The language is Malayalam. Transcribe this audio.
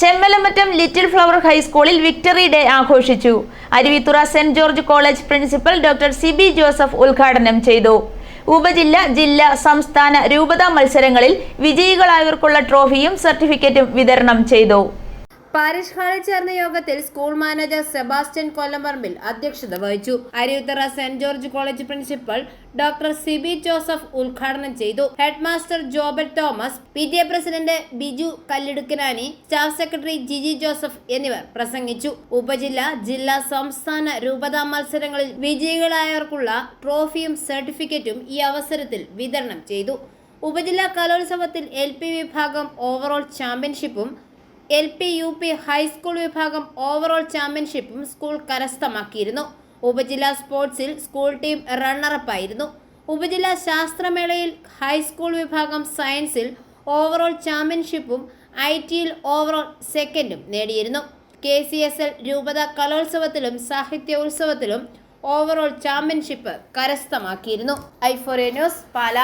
ചെമ്മലമറ്റം ലിറ്റിൽ ഫ്ലവർ ഹൈസ്കൂളിൽ വിക്ടറി ഡേ ആഘോഷിച്ചു. Aruvithura Saint George college principal doctor Sibi Joseph ഉദ്ഘാടനം ചെയ്തു. ഉപജില്ല ജില്ലാ സംസ്ഥാന രൂപതാ മത്സരങ്ങളിൽ വിജയികളായവർക്കുള്ള ട്രോഫിയും സർട്ടിഫിക്കറ്റും വിതരണം ചെയ്തു. പാരിഷ് ഹാളിൽ ചേർന്ന യോഗത്തിൽ സ്കൂൾ മാനേജർ സെബാസ്റ്റ്യൻ കൊല്ലംപറമ്പിൽ അധ്യക്ഷത വഹിച്ചു. Aruvithura Saint George college principal doctor Sibi Joseph ഉദ്ഘാടനം ചെയ്തു. Headmaster master Jobal Thomas P T A president Biju Kallidukkanani staff secretary Jiji Joseph എന്നിവർ പ്രസംഗിച്ചു. ഉപജില്ല ജില്ലാ സംസ്ഥാന രൂപതാ മത്സരങ്ങളിൽ വിജയികളായവർക്കുള്ള ട്രോഫിയും സർട്ടിഫിക്കറ്റും ഈ അവസരത്തിൽ വിതരണം ചെയ്തു. ഉപജില്ലാ കലോത്സവത്തിൽ എൽ പി വിഭാഗം overall ചാമ്പ്യൻഷിപ്പും L P U P high school വിഭാഗം ഓവറോൾ ചാമ്പ്യൻഷിപ്പും സ്കൂൾ കരസ്ഥമാക്കിയിരുന്നു. ഉപജില്ലാ സ്പോർട്സിൽ സ്കൂൾ ടീം റണ്ണറപ്പായിരുന്നു ഉപജില്ലാ ശാസ്ത്രമേളയിൽ ഹൈസ്കൂൾ വിഭാഗം സയൻസിൽ ഓവറോൾ ചാമ്പ്യൻഷിപ്പും ഐ ടിയിൽ ഓവറോൾ സെക്കൻഡും നേടിയിരുന്നു. കെ സി എസ് എൽ രൂപത കലോത്സവത്തിലും സാഹിത്യോത്സവത്തിലും ഓവറോൾ ചാമ്പ്യൻഷിപ്പ് കരസ്ഥമാക്കിയിരുന്നു. ഐഫോറിയ ന്യൂസ് പാല.